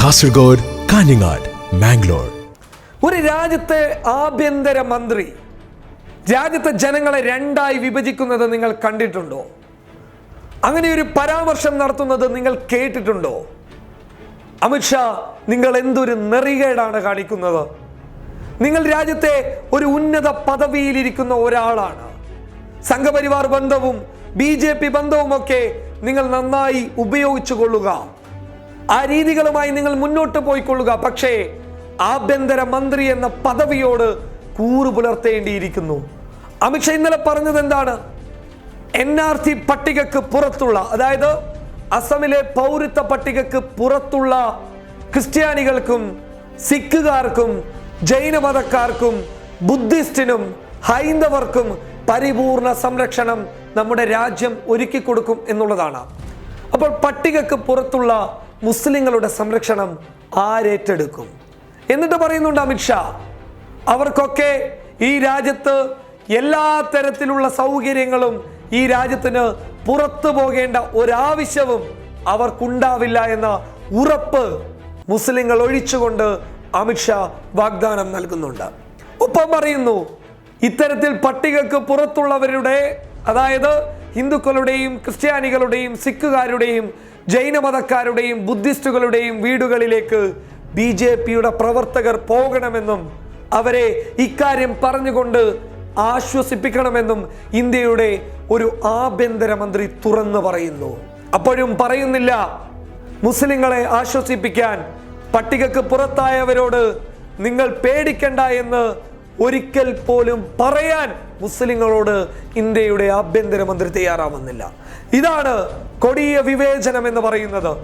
കാസർഗോഡ് കാഞ്ഞങ്ങാട് മാംഗ്ലൂർ ഒരു രാജ്യത്തെ ആഭ്യന്തര മന്ത്രി രാജ്യത്തെ ജനങ്ങളെ രണ്ടായി വിഭജിക്കുന്നത് നിങ്ങൾ കണ്ടിട്ടുണ്ടോ? അങ്ങനെ ഒരു പരാമർശം നടത്തുന്നത് നിങ്ങൾ കേട്ടിട്ടുണ്ടോ? അമിത്ഷാ നിങ്ങൾ എന്തൊരു നെറികേടാണ് കാണിക്കുന്നത്? നിങ്ങൾ രാജ്യത്തെ ഒരു ഉന്നത പദവിയിലിരിക്കുന്ന ഒരാളാണ്. സംഘപരിവാർ ബന്ധവും ബി ജെ പി ബന്ധവുമൊക്കെ നിങ്ങൾ നന്നായി ഉപയോഗിച്ചു കൊള്ളുക. ആ രീതികളുമായി നിങ്ങൾ മുന്നോട്ട് പോയിക്കൊള്ളുക. പക്ഷേ ആഭ്യന്തര മന്ത്രി എന്ന പദവിയോട് കൂറു പുലർത്തേണ്ടിയിരിക്കുന്നു. അമിത്ഷാ ഇന്നലെ പറഞ്ഞത് എന്താണ്? എൻ ആർ സി പട്ടികക്ക് പുറത്തുള്ള അതായത് അസമിലെ പൗരത്വ പട്ടികക്ക് പുറത്തുള്ള ക്രിസ്ത്യാനികൾക്കും സിഖുകാർക്കും ജൈനമതക്കാർക്കും ബുദ്ധിസ്റ്റിനും ഹൈന്ദവർക്കും പരിപൂർണ സംരക്ഷണം നമ്മുടെ രാജ്യം ഒരുക്കി കൊടുക്കും എന്നുള്ളതാണ്. അപ്പോൾ പട്ടികക്ക് പുറത്തുള്ള മുസ്ലിങ്ങളുടെ സംരക്ഷണം ആരേറ്റെടുക്കും? എന്നിട്ട് പറയുന്നുണ്ട് അമിത്ഷാ അവർക്കൊക്കെ ഈ രാജ്യത്ത് എല്ലാ തരത്തിലുള്ള സൗകര്യങ്ങളും ഈ രാജ്യത്തിന് പുറത്തു പോകേണ്ട ഒരാവശ്യവും അവർക്കുണ്ടാവില്ല എന്ന ഉറപ്പ് മുസ്ലിങ്ങൾ ഒഴിച്ചുകൊണ്ട് അമിത്ഷാ വാഗ്ദാനം നൽകുന്നുണ്ട്. ഒപ്പം പറയുന്നു ഇത്തരത്തിൽ പട്ടികക്ക് പുറത്തുള്ളവരുടെ അതായത് ഹിന്ദുക്കളുടെയും ക്രിസ്ത്യാനികളുടെയും സിഖുകാരുടെയും ജൈനമതക്കാരുടെയും ബുദ്ധിസ്റ്റുകളുടെയും വീടുകളിലേക്ക് ബി ജെ പിയുടെ പ്രവർത്തകർ പോകണമെന്നും അവരെ ഇക്കാര്യം പറഞ്ഞുകൊണ്ട് ആശ്വസിപ്പിക്കണമെന്നും ഇന്ത്യയുടെ ഒരു ആഭ്യന്തരമന്ത്രി തുറന്നു പറയുന്നു. അപ്പോഴും പറയുന്നില്ല. മുസ്ലിങ്ങളെ ആശ്വസിപ്പിക്കാൻ പട്ടികക്ക് പുറത്തായവരോട് നിങ്ങൾ പേടിക്കണ്ട എന്ന് ഒരിക്കൽ പോലും പറയാൻ മുസ്ലിങ്ങളോട് ഇന്ത്യയുടെ ആഭ്യന്തരമന്ത്രി തയ്യാറാവുന്നില്ല. ഇതാണ് കൊടിയ വിവേചനം എന്ന് പറയുന്നത്.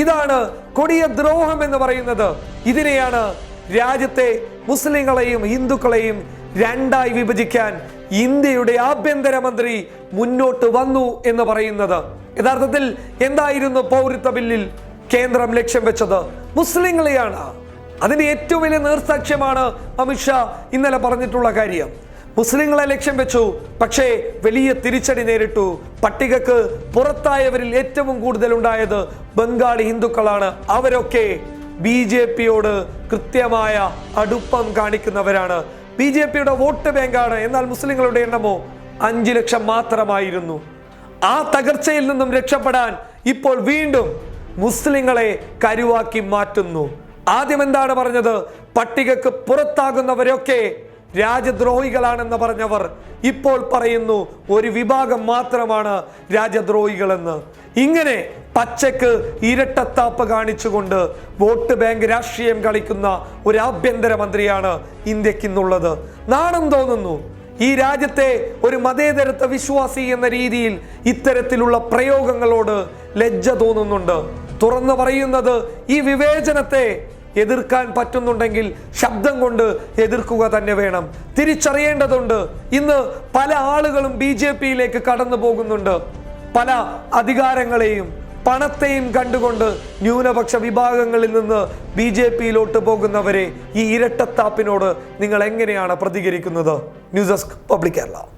ഇതാണ് കൊടിയ ദ്രോഹം എന്ന് പറയുന്നത്. ഇതിനെയാണ് രാജ്യത്തെ മുസ്ലിങ്ങളെയും ഹിന്ദുക്കളെയും രണ്ടായി വിഭജിക്കാൻ ഇന്ത്യയുടെ ആഭ്യന്തരമന്ത്രി മുന്നോട്ട് വന്നു എന്ന് പറയുന്നത്. യഥാർത്ഥത്തിൽ എന്തായിരുന്നു പൗരത്വ ബില്ലിൽ കേന്ദ്രം ലക്ഷ്യം വെച്ചത്? മുസ്ലിങ്ങളെയാണ്. അതിന്റെ ഏറ്റവും വലിയ നേർസാക്ഷ്യമാണ് അമിത്ഷാ ഇന്നലെ പറഞ്ഞിട്ടുള്ള കാര്യം. മുസ്ലിങ്ങളെ ലക്ഷ്യം വെച്ചു പക്ഷേ വലിയ തിരിച്ചടി നേരിട്ടു. പട്ടികക്ക് പുറത്തായവരിൽ ഏറ്റവും കൂടുതൽ ഉണ്ടായത് ബംഗാളി ഹിന്ദുക്കളാണ്. അവരൊക്കെ ബി ജെ പിയോട് കൃത്യമായ അടുപ്പം കാണിക്കുന്നവരാണ്. ബി ജെ പിയുടെ വോട്ട് ബാങ്കാണ്. എന്നാൽ മുസ്ലിങ്ങളുടെ എണ്ണമോ അഞ്ചു ലക്ഷം മാത്രമായിരുന്നു. ആ തകർച്ചയിൽ നിന്നും രക്ഷപ്പെടാൻ ഇപ്പോൾ വീണ്ടും മുസ്ലിങ്ങളെ കരുവാക്കി മാറ്റുന്നു. ആദ്യം എന്താണ് പറഞ്ഞത്? പട്ടികക്ക് പുറത്താകുന്നവരൊക്കെ രാജ്യദ്രോഹികളാണെന്ന് പറഞ്ഞവർ ഇപ്പോൾ പറയുന്നു ഒരു വിഭാഗം മാത്രമാണ് രാജ്യദ്രോഹികളെന്ന്. ഇങ്ങനെ പച്ചക്ക് ഇരട്ടത്താപ്പ് കാണിച്ചുകൊണ്ട് വോട്ട് ബാങ്ക് രാഷ്ട്രീയം കളിക്കുന്ന ഒരു ആഭ്യന്തര മന്ത്രിയാണ് ഇന്ത്യക്കിന്നുള്ളത്. നാണം തോന്നുന്നു ഈ രാജ്യത്തെ ഒരു മതേതരത്വ വിശ്വാസി എന്ന രീതിയിൽ ഇത്തരത്തിലുള്ള പ്രയോഗങ്ങളോട് ലജ്ജ തോന്നുന്നുണ്ട്. തുറന്നു പറയുന്നത് ഈ വിവേചനത്തെ എതിർക്കാൻ പറ്റുന്നുണ്ടെങ്കിൽ ശബ്ദം കൊണ്ട് എതിർക്കുക തന്നെ വേണം. തിരിച്ചറിയേണ്ടതുണ്ട്. ഇന്ന് പല ആളുകളും ബി ജെ പിയിലേക്ക് കടന്നു പോകുന്നുണ്ട്. പല അധികാരങ്ങളെയും പണത്തെയും കണ്ടുകൊണ്ട് ന്യൂനപക്ഷ വിഭാഗങ്ങളിൽ നിന്ന് ബി ജെ പിയിലോട്ട് പോകുന്നവരെ ഈ ഇരട്ടത്താപ്പിനോട് നിങ്ങൾ എങ്ങനെയാണ് പ്രതികരിക്കുന്നത്? News desk public Kerala.